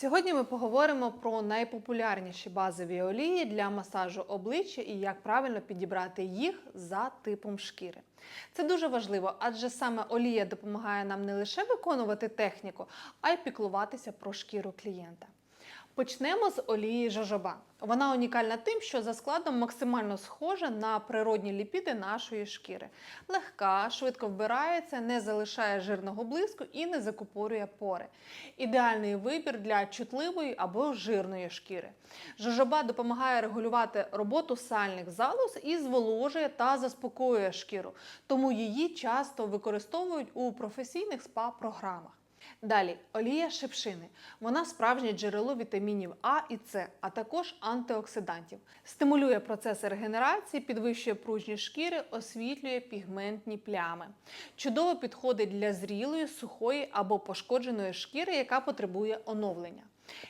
Сьогодні ми поговоримо про найпопулярніші базові олії для масажу обличчя і як правильно підібрати їх за типом шкіри. Це дуже важливо, адже саме олія допомагає нам не лише виконувати техніку, а й піклуватися про шкіру клієнта. Почнемо з олії жожоба. Вона унікальна тим, що за складом максимально схожа на природні ліпіди нашої шкіри. Легка, швидко вбирається, не залишає жирного блиску і не закупорює пори. Ідеальний вибір для чутливої або жирної шкіри. Жожоба допомагає регулювати роботу сальних залоз і зволожує та заспокоює шкіру, тому її часто використовують у професійних спа-програмах. Далі олія шипшини. Вона справжнє джерело вітамінів А і С, а також антиоксидантів. Стимулює процеси регенерації, підвищує пружність шкіри, освітлює пігментні плями. Чудово підходить для зрілої, сухої або пошкодженої шкіри, яка потребує оновлення.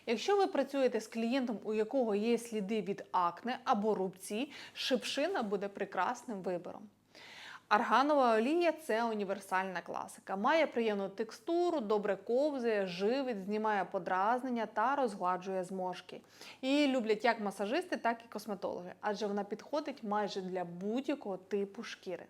Якщо ви працюєте з клієнтом, у якого є сліди від акне або рубці, шипшина буде прекрасним вибором. Арганова олія це універсальна класика. Має приємну текстуру, добре ковзає, живить, знімає подразнення та розгладжує зморшки. Її люблять як масажисти, так і косметологи, адже вона підходить майже для будь-якого типу шкіри.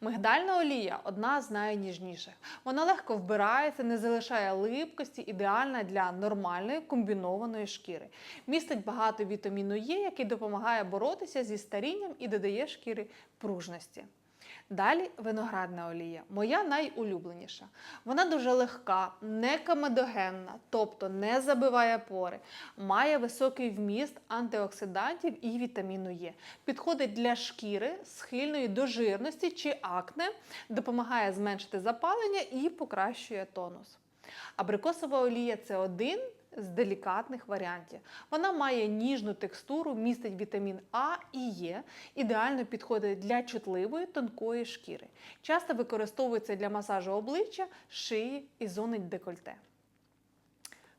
Мигдальна олія одна з найніжніших. Вона легко вбирається, не залишає липкості, ідеальна для нормальної комбінованої шкіри. Містить багато вітаміну Е, який допомагає боротися зі старінням і додає шкірі пружності. Далі виноградна олія, моя найулюбленіша. Вона дуже легка, не комедогенна, тобто не забиває пори, має високий вміст антиоксидантів і вітаміну Е. Підходить для шкіри, схильної до жирності чи акне, допомагає зменшити запалення і покращує тонус. Абрикосова олія це один з делікатних варіантів. Вона має ніжну текстуру, містить вітамін А і Е, ідеально підходить для чутливої тонкої шкіри. Часто використовується для масажу обличчя, шиї і зони декольте.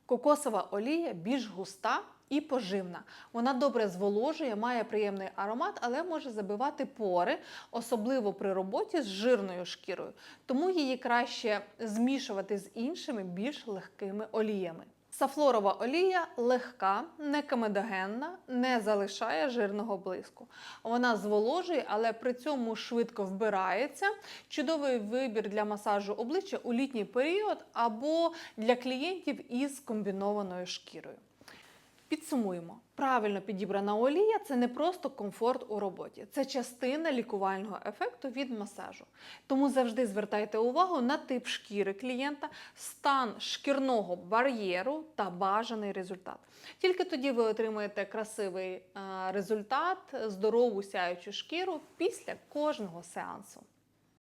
Кокосова олія більш густа і поживна. Вона добре зволожує, має приємний аромат, але може забивати пори, особливо при роботі з жирною шкірою. Тому її краще змішувати з іншими більш легкими оліями. Сафлорова олія легка, не комедогенна, не залишає жирного блиску. Вона зволожує, але при цьому швидко вбирається. Чудовий вибір для масажу обличчя у літній період або для клієнтів із комбінованою шкірою. Підсумуємо, правильно підібрана олія це не просто комфорт у роботі, це частина лікувального ефекту від масажу. Тому завжди звертайте увагу на тип шкіри клієнта, стан шкірного бар'єру та бажаний результат. Тільки тоді ви отримаєте красивий е, результат, здорову сяючу шкіру після кожного сеансу.